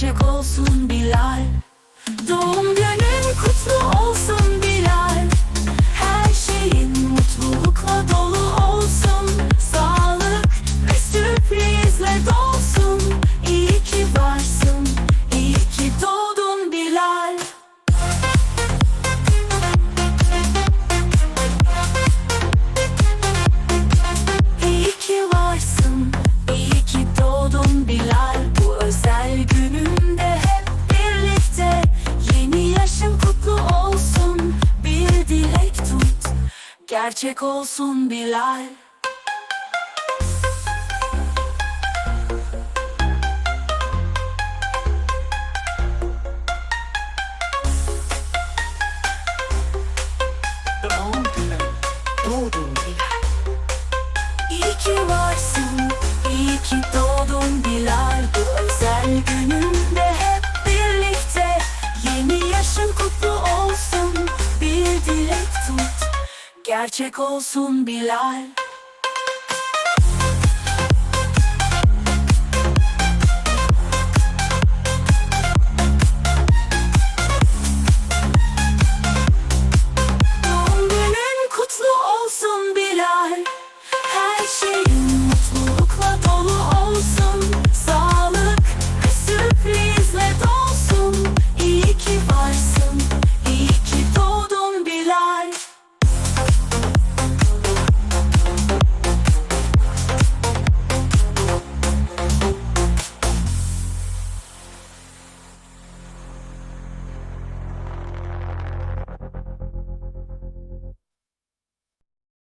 gerçek olsun. Gerçek olsun Bilal. Doğdun Bilal. İyi ki varsın, Gerçek olsun Bilal